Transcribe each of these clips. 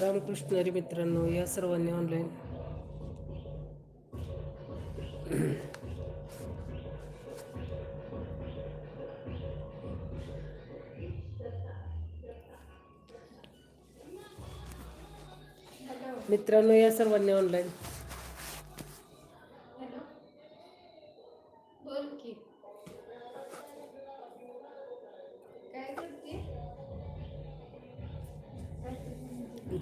रामकृष्ण हरी मित्रांनो या सर्वांनी ऑनलाईन मित्रांनो या सर्वांनी ऑनलाईन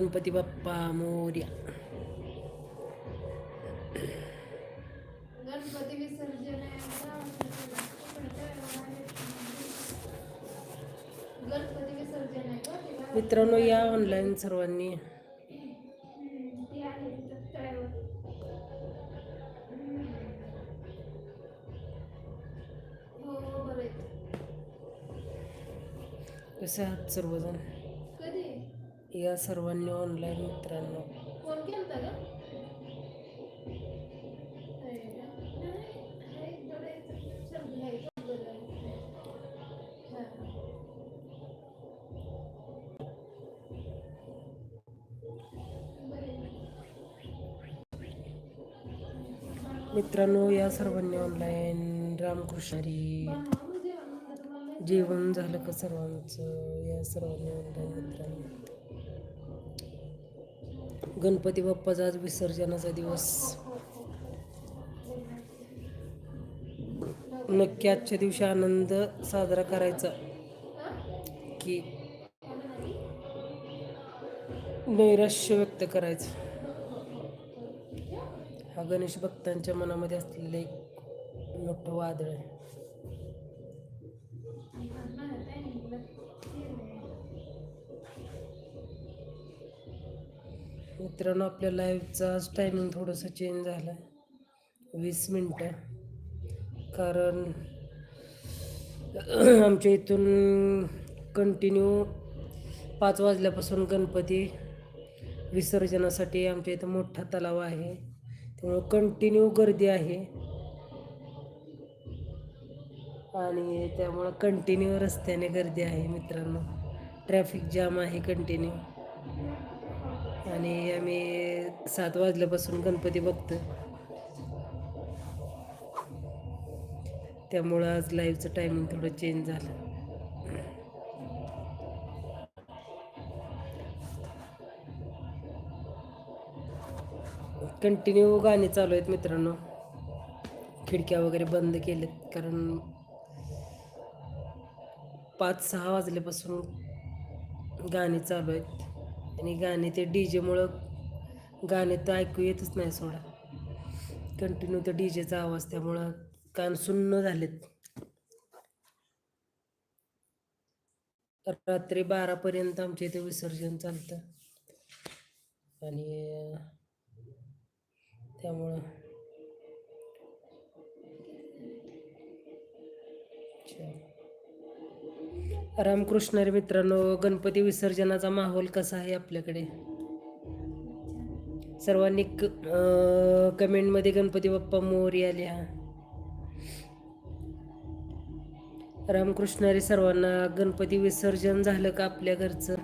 गणपती बाप्पा मोर्या गणपती विसर्जन आहे गणपती विसर्जन आहे का तेव्हा मित्रांनो या ऑनलाईन सर्वांनी ती आहे तिथं तळ्यावर हो हो बरं आहे कसे आहात सर्वजण कधी या सर्वांनी ऑनलाईन मित्रांनो. मित्रांनो या सर्वांनी ऑनलाईन रामकृष्णारी जेवण झालं का सर्वांचं? या सर्वांनी ऑनलाईन मित्रांनो. गणपती बाप्पाचा आज विसर्जनाचा दिवस. नक्की आजच्या दिवशी आनंद साजरा करायचा. की नैराश्य व्यक्त करायचं. हा गणेश भक्तांच्या मनामध्ये असलेलं एक मोठं वादळ आहे. मित्रांनो आपल्या लाईव्हचा आज टायमिंग थोडंसं चेंज झालं आहे वीस मिनटं. कारण आमच्या इथून कंटिन्यू पाच वाजल्यापासून गणपती विसर्जनासाठी आमच्या इथं मोठा तलाव आहे. त्यामुळं कंटिन्यू गर्दी आहे. आणि त्यामुळं कंटिन्यू रस्त्याने गर्दी आहे मित्रांनो. ट्रॅफिक जाम आहे कंटिन्यू आणि आम्ही सात वाजल्यापासून गणपती बघतो त्यामुळं आज लाईव्हचं टायमिंग थोडं चेंज झालं. कंटिन्यू गाणी चालू आहेत मित्रांनो. खिडक्या वगैरे बंद केलेत कारण पाच सहा वाजल्यापासून गाणी चालू आहेत. आणि गाणे ते डी जेमुळं गाणे तर ऐकू येतच नाही सोडा. कंटिन्यू तर डी जेचा आवाज त्यामुळं कान सुन्न झालेत. रात्री बारापर्यंत आमच्या इथे विसर्जन चालतं. आणि त्यामुळं अच्छा. रामकृष्ण मित्रांनो गणपती विसर्जनाचा माहोल कसा आहे आपल्याकडे? सर्वांनी क कमेंटमध्ये गणपती बाप्पा मोर्या लिहा रामकृष्णारी सर्वांना गणपती विसर्जन झालं का आपल्या घरचं?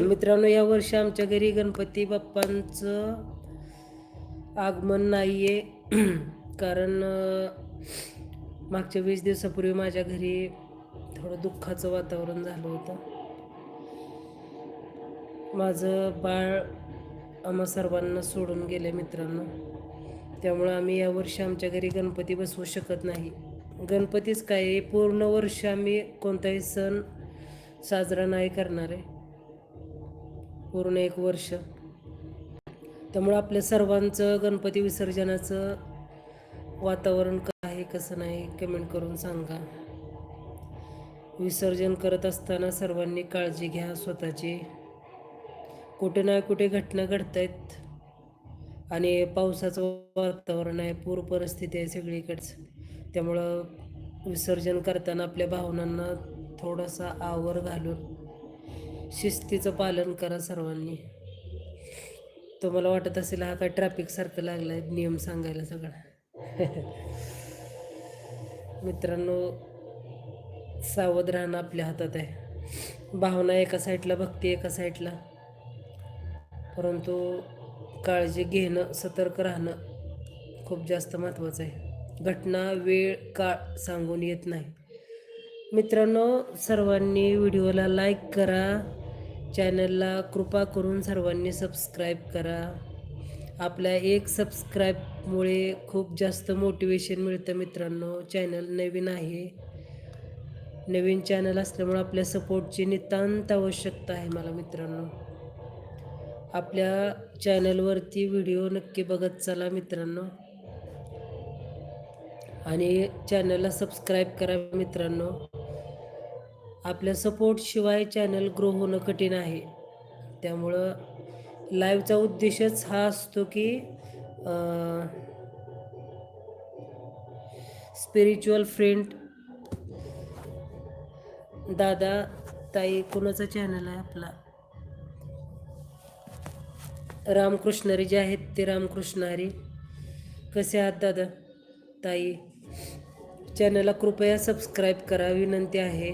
मित्रांनो या वर्षी आमच्या घरी गणपती बाप्पांचं आगमन नाही आहे कारण मागच्या वीस दिवसापूर्वी माझ्या घरी थोडं दुःखाचं वातावरण झालं होतं. माझं बाळ आम्हा सर्वांना सोडून गेले मित्रांनो. त्यामुळं आम्ही यावर्षी आमच्या घरी गणपती बसवू शकत नाही. गणपतीच काय पूर्ण वर्ष आम्ही कोणताही सण साजरा नाही करणार आहे. पूर्ण एक वर्ष. त्यामुळं आपल्या सर्वांचं गणपती विसर्जनाचं वातावरण काय आहे कसं नाही कमेंट करून सांगा. विसर्जन करत असताना सर्वांनी काळजी घ्या स्वतःची. कुठे ना कुठे घटना घडत आहेत आणि पावसाचं वातावरण आहे पूर परिस्थिती आहे सगळीकडच. त्यामुळं विसर्जन करताना आपल्या भावनांना थोडासा आवर घालून शिस्तीचं पालन करा सर्वांनी. तुम्हाला वाटत असेल हा काय ट्रॅफिक सारखं लागलं आहे नियम सांगायला सगळं. मित्रांनो सावध राहणं आपल्या हातात आहे. भावना एका साईडला भक्ती एका साईडला. परंतु काळजी घेणं सतर्क राहणं खूप जास्त महत्त्वाचं आहे. घटना वेळ काळ सांगून येत नाही. मित्रांनो सर्वांनी व्हिडिओला लाईक करा. चॅनलला कृपा करून सर्वांनी सबस्क्राईब करा. आपल्या एक सबस्क्राईबमुळे खूप जास्त मोटिवेशन मिळतं मित्रांनो. चॅनल नवीन आहे नवीन चॅनल असल्यामुळे आपल्या सपोर्टची नितांत आवश्यकता आहे मला मित्रांनो. आपल्या चॅनलवरती व्हिडिओ नक्की बघत चला मित्रांनो. आणि चॅनलला सबस्क्राईब करा मित्रांनो. आपल्या सपोर्टशिवाय चॅनल ग्रो होणं कठीण आहे. त्यामुळं लाईव्हचा उद्देशच हा असतो की स्पिरिच्युअल फ्रेंड दादा ताई कोणाचा चॅनल आहे आपला? रामकृष्णरी जे आहेत ते रामकृष्णारी. कसे आहात दादा? ताई चॅनलला कृपया सबस्क्राईब करा विनंती आहे.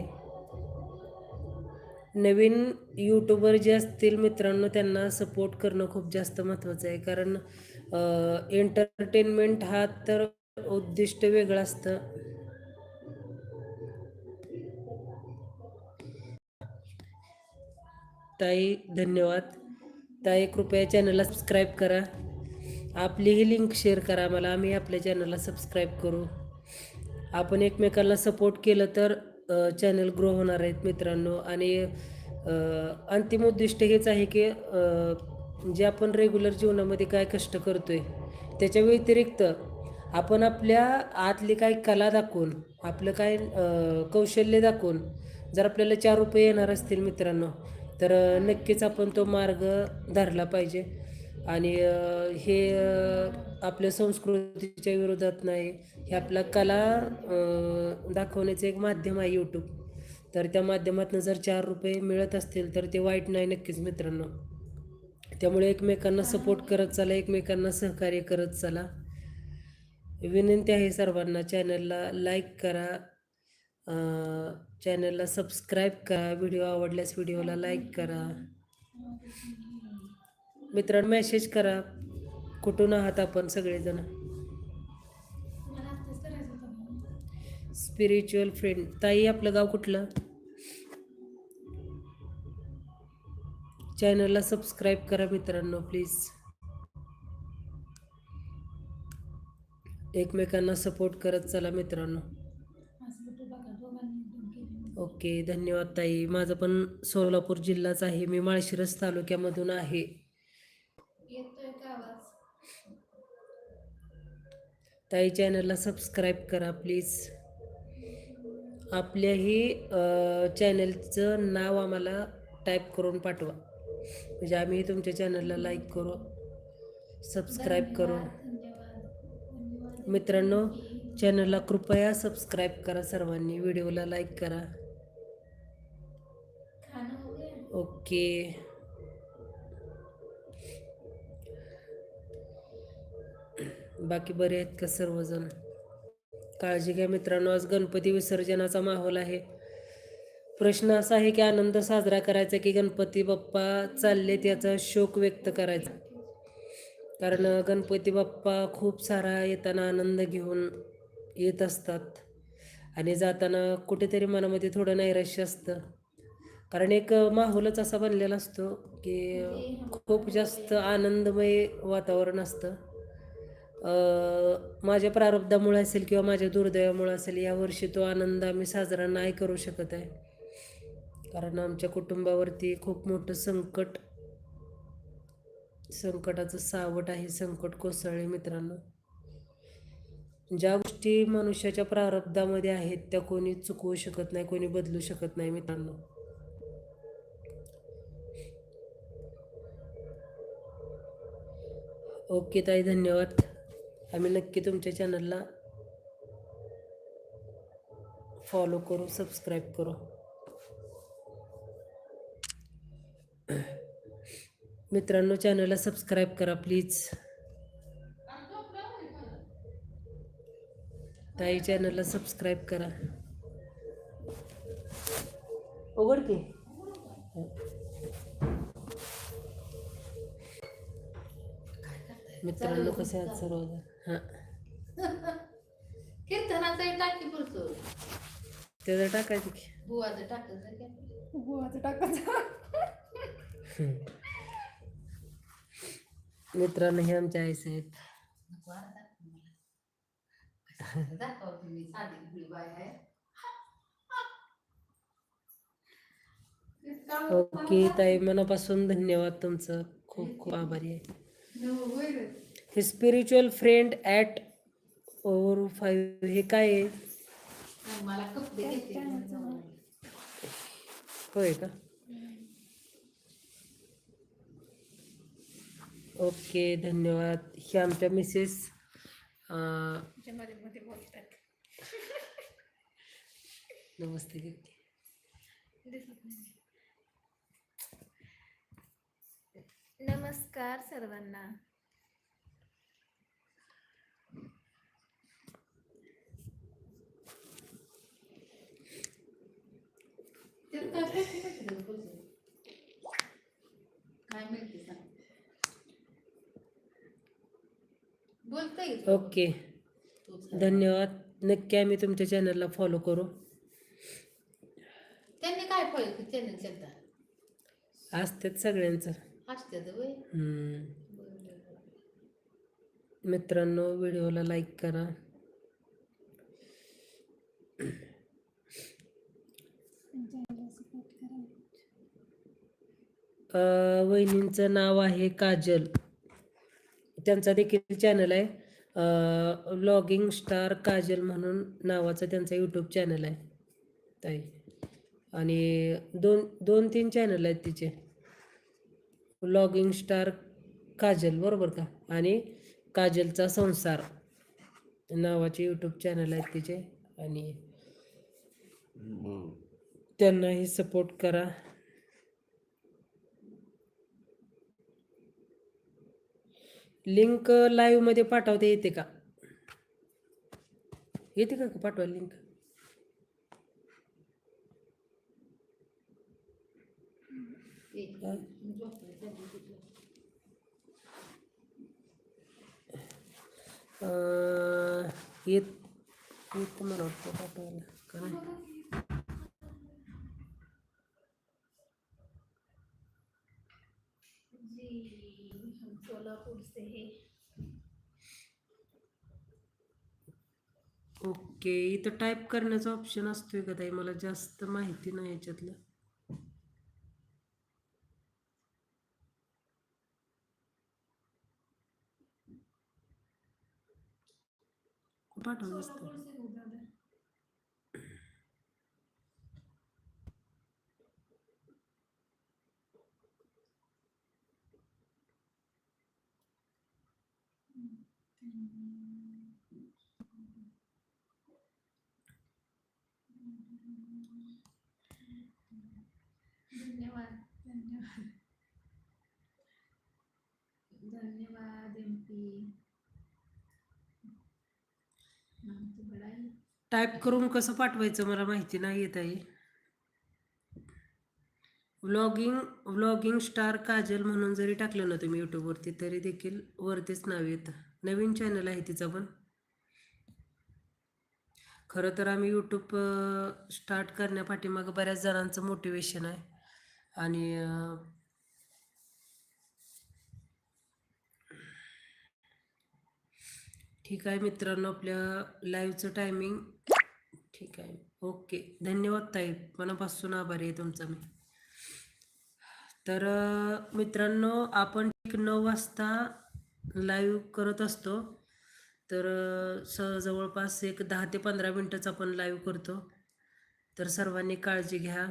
नवीन यूट्यूबर जे असतील मित्रांनो त्यांना सपोर्ट करणं खूप जास्त महत्त्वाचं आहे. कारण एंटरटेनमेंट हा तर उद्दिष्ट वेगळं असतं. ताई धन्यवाद. ताई कृपया चॅनलला सबस्क्राईब करा. आपलीही लिंक शेअर करा मला आम्ही आपल्या चॅनलला सबस्क्राईब करू. आपण एकमेकांना सपोर्ट केलं तर चॅनल ग्रो होणार आहेत मित्रांनो. आणि अंतिम उद्दिष्ट हेच आहे की जे आपण रेग्युलर जीवनामध्ये काय कष्ट करतोय त्याच्या व्यतिरिक्त आपण आपल्या आतली काही कला दाखवून आपलं काय कौशल्य दाखवून जर आपल्याला चार रुपये येणार असतील मित्रांनो तर नक्कीच आपण तो मार्ग धरला पाहिजे. आणि हे आपल्या संस्कृतीच्या विरोधात नाही हे आपला कला दाखवण्याचं एक माध्यम आहे यूट्यूब तर त्या माध्यमातून जर चार रुपये मिळत असतील तर ते वाईट नाही नक्कीच मित्रांनो. त्यामुळे एकमेकांना सपोर्ट करत चाला एकमेकांना सहकार्य करत चला. विनंती आहे सर्वांना चॅनलला लाईक करा चॅनलला सबस्क्राईब करा व्हिडिओ आवडल्यास व्हिडिओला लाईक करा. मित्रांनो मेसेज करा. कुठून आहात आपण सगळेजण? Spiritual friend. ताई आपलं गाव कुठलं? चॅनलला सबस्क्राईब करा मित्रांनो प्लीज. एकमेकांना सपोर्ट करत चला मित्रांनो. ओके धन्यवाद ताई. माझं पण सोलापूर जिल्हाच आहे. मी माळशिरस तालुक्यामधून आहे. ताई चॅनलला सबस्क्राईब करा प्लीज. आपल्याही चॅनलचं नाव आम्हाला टाईप करून पाठवा. म्हणजे आम्ही तुमच्या चॅनलला लाईक करू सबस्क्राईब करू. मित्रांनो चॅनलला कृपया सबस्क्राईब करा सर्वांनी व्हिडिओला लाईक करा. ओके. बाकी बरे आहेत का सर्वजण? काळजी घ्या मित्रांनो आज गणपती विसर्जनाचा माहोल आहे. प्रश्न असा आहे की आनंद साजरा करायचा की गणपती बाप्पा चालले त्याचा शोक व्यक्त करायचा? कारण गणपती बाप्पा खूप सारा येताना आनंद घेऊन येत असतात. आणि जाताना कुठेतरी मनामध्ये थोडं नैराश्य असतं. कारण एक माहोलच असा बनलेला असतो की खूप जास्त आनंदमय वातावरण असतं. माझ्या प्रारब्धामुळे असेल किंवा माझ्या दुर्दैवामुळे असेल यावर्षी तो आनंद आम्ही साजरा नाही करू शकत आहे. कारण आमच्या कुटुंबावरती खूप मोठं संकट संकटाचं सावट आहे संकट कोसळले मित्रांनो. ज्या गोष्टी मनुष्याच्या प्रारब्धामध्ये आहेत त्या कोणी चुकवू शकत नाही कोणी बदलू शकत नाही मित्रांनो. ओके ताई धन्यवाद. आम्ही नक्की तुमच्या चॅनलला फॉलो करू सबस्क्राईब करू. मित्रांनो चॅनलला सबस्क्राईब करा प्लीज ताई चॅनलला सबस्क्राईब करा. उघड की? मित्रांनो कसे आहेत सर्वजण हां. कीर्तनाचा टाकी पुरतो. त्याचं टाकायचं की. बुवाचं काय? गुवाचं टाकायचं. मित्रांनो हे आमच्या आईस आहेत ओके ताई मनापासून धन्यवाद तुमचं. खूप खूप आभारी आहे. हे spiritual friend at over five हे काय आहे? आणि मला कपडे घेते. म्हणून. होय का? ओके धन्यवाद. हे आमच्या मिसेस अं, मध्ये मध्ये बोलतात. नमस्ते दीदी. दिसत नाही नमस्कार सर्वांना त्यात काय पैसे भेटले रे पैसे? काय मिळते सांग बोलता येत ओके. धन्यवाद. नक्की आम्ही तुमच्या चॅनलला फॉलो करू. त्यांनी काय फळ चॅनल चालता असतात सगळ्यांचं. मित्रांनो व्हिडिओला लाईक करा. वहिनींचं नाव आहे काजल. त्यांचा देखील चॅनल आहे. व्लॉगिंग स्टार काजल म्हणून नावाचं त्यांचा यूट्यूब चॅनल आहे. ताई. आणि दोन दोन तीन चॅनल आहेत तिचे. लॉगिंग स्टार काजल बरोबर का? आणि काजलचा संसार. नावाचे यूट्यूब चॅनल आहेत तिचे. आणि त्यांनाही सपोर्ट करा. लिंक लाईव्हमध्ये पाठवता येते का? येते का पाठवा लिंक येत येत मला वाटतं पाठवायला का नाही जी हम सोलापुर से है. ओके इथं टाईप करण्याचा ऑप्शन असतोय का ताई? मला जास्त माहिती नाही याच्यातलं. पाठवलं असतं सोलापुर से हो दादा धन्यवाद धन्यवाद धन्यवाद एम पी आमचं बडाई टाईप करून कसं पाठवायचं मला माहिती नाही येत आहे व्लॉगिंग व्लॉगिंग स्टार काजल म्हणून जरी टाकलं ना तुम्ही यूट्यूबवरती तरी देखील वरतीच नाव येतं. नवीन चॅनल आहे तिचं पण. खरं तर आम्ही यूट्यूब स्टार्ट करण्यापाठीमागं बऱ्याच जणांचं मोटिवेशन आहे. आणि ठीक आहे मित्रांनो आपल्या लाईव्हचं टायमिंग ठीक आहे. ओके धन्यवाद ताई. मनापासून आभारी आहे तुमचा मी. तर मित्रांनो आपण ठीक नऊ वाजता लाईव्ह करत असतो. तर स जवळपास एक दहा ते पंधरा मिनटंच आपण लाईव्ह करतो. तर सर्वांनी काळजी घ्या.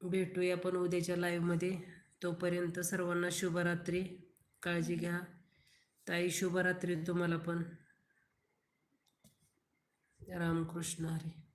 भेटूया आपण उद्याच्या लाईव्हमध्ये तोपर्यंत सर्वांना शुभरात्री. काळजी घ्या. ताई शुभरात्री तुम्हाला पण. रामकृष्ण हरी.